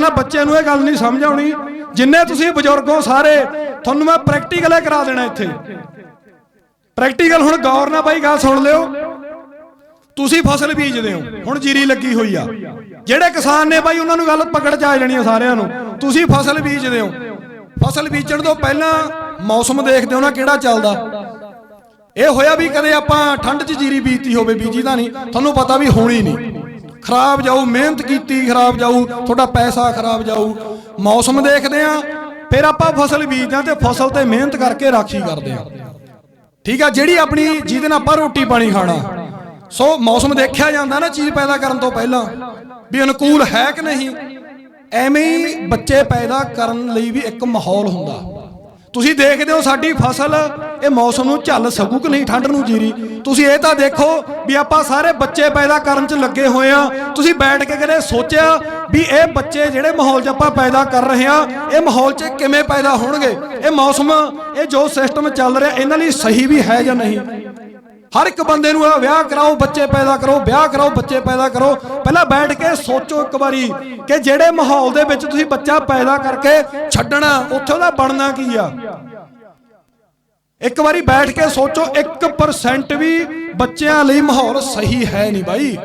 ਨਾ ਬੱਚਿਆਂ ਨੂੰ ਇਹ ਗੱਲ ਨਹੀਂ ਸਮਝ ਆਉਣੀ। ਜਿੰਨੇ ਤੁਸੀਂ ਬਜ਼ੁਰਗੋ ਸਾਰੇ, ਤੁਹਾਨੂੰ ਮੈਂ ਪ੍ਰੈਕਟੀਕਲ ਹੀ ਕਰਾ ਦੇਣਾ ਇੱਥੇ। ਪ੍ਰੈਕਟੀਕਲ ਹੁਣ ਗੌਰ ਨਾਲ ਬਾਈ ਗੱਲ ਸੁਣ ਲਿਓ। ਤੁਸੀਂ ਫਸਲ ਬੀਜਦੇ ਹੋ, ਹੁਣ ਜੀਰੀ ਲੱਗੀ ਹੋਈ ਆ। ਜਿਹੜੇ ਕਿਸਾਨ ਨੇ ਬਾਈ ਉਹਨਾਂ ਨੂੰ ਗੱਲ ਪਕੜ ਚ ਆ ਜਾਣੀ ਆ ਸਾਰਿਆਂ ਨੂੰ। ਤੁਸੀਂ ਫਸਲ ਬੀਜਦੇ ਹੋ। ਫਸਲ ਬੀਜਣ ਤੋਂ ਪਹਿਲਾਂ ਮੌਸਮ ਦੇਖਦੇ ਹੋ ਨਾ ਕਿਹੜਾ ਚੱਲਦਾ। ਇਹ ਹੋਇਆ ਵੀ ਕਦੇ ਆਪਾਂ ਠੰਡ 'ਚ ਜੀਰੀ ਬੀਜਤੀ ਹੋਵੇ, ਬੀਜੀ ਤਾਂ ਨਹੀਂ। ਤੁਹਾਨੂੰ ਪਤਾ ਵੀ ਹੋਣੀ ਨਹੀਂ। ਖਰਾਬ ਜਾਊ, ਮਿਹਨਤ ਕੀਤੀ, ਖਰਾਬ ਜਾਊ, ਤੁਹਾਡਾ ਪੈਸਾ ਖਰਾਬ ਜਾਊ। ਮੌਸਮ ਦੇਖਦੇ ਆ ਫਿਰ ਆਪਾਂ ਫਸਲ ਬੀਜਦੇ ਆ ਤੇ ਫਸਲ ਤੇ ਮਿਹਨਤ ਕਰਕੇ ਰਾਖੀ ਕਰਦੇ ਆ ਠੀਕ ਆ, ਜਿਹੜੀ ਆਪਣੀ, ਜਿਹਦੇ ਨਾਲ ਆਪਾਂ ਰੋਟੀ ਪਾਣੀ ਖਾਣਾ। ਸੋ ਮੌਸਮ ਦੇਖਿਆ ਜਾਂਦਾ ਨਾ, ਚੀਜ਼ ਪੈਦਾ ਕਰਨ ਤੋਂ ਪਹਿਲਾਂ, ਵੀ ਅਨੁਕੂਲ ਹੈ ਕਿ ਨਹੀਂ? ਐਵੇਂ ਹੀ ਬੱਚੇ ਪੈਦਾ ਕਰਨ ਲਈ ਵੀ ਇੱਕ ਮਾਹੌਲ ਹੁੰਦਾ। ਤੁਸੀਂ ਦੇਖਦੇ ਹੋ ਸਾਡੀ ਫਸਲ, ਇਹ ਮੌਸਮ ਨੂੰ ਝੱਲ ਸਕੂ ਕਿ ਨਹੀਂ ਠੰਡ ਨੂੰ ਜੀਰੀ? ਤੁਸੀਂ ਇਹ ਤਾਂ ਦੇਖੋ ਵੀ ਆਪਾਂ ਸਾਰੇ ਬੱਚੇ ਪੈਦਾ ਕਰਨ 'ਚ ਲੱਗੇ ਹੋਏ ਆ ਤੁਸੀਂ ਬੈਠ ਕੇ ਕਦੇ ਸੋਚਿਆ ਵੀ ਇਹ ਬੱਚੇ ਜਿਹੜੇ ਮਾਹੌਲ 'ਚ ਆਪਾਂ ਪੈਦਾ ਕਰ ਰਹੇ ਆ ਇਹ ਮਾਹੌਲ 'ਚ ਕਿਵੇਂ ਪੈਦਾ ਹੋਣਗੇ? ਇਹ ਮੌਸਮ, ਇਹ ਜੋ ਸਿਸਟਮ ਚੱਲ ਰਿਹਾ, ਇਹਨਾਂ ਲਈ ਸਹੀ ਵੀ ਹੈ ਜਾਂ ਨਹੀਂ? ਹਰ ਇੱਕ ਬੰਦੇ ਨੂੰ ਇਹ ਵਿਆਹ ਕਰਾਓ, ਬੱਚੇ ਪੈਦਾ ਕਰੋ, ਵਿਆਹ ਕਰਾਓ, ਬੱਚੇ ਪੈਦਾ ਕਰੋ। ਪਹਿਲਾਂ ਬੈਠ ਕੇ ਸੋਚੋ ਇੱਕ ਵਾਰੀ ਕਿ ਜਿਹੜੇ ਮਾਹੌਲ ਦੇ ਵਿੱਚ ਤੁਸੀਂ ਬੱਚਾ ਪੈਦਾ ਕਰਕੇ ਛੱਡਣਾ, ਉੱਥੇ ਉਹਦਾ ਬਣਨਾ ਕੀ ਆ? ਇੱਕ ਵਾਰੀ ਬੈਠ ਕੇ ਸੋਚੋ 1% ਵੀ ਬੱਚਿਆਂ ਲਈ ਮਾਹੌਲ ਸਹੀ ਹੈ ਨਹੀਂ ਬਾਈ।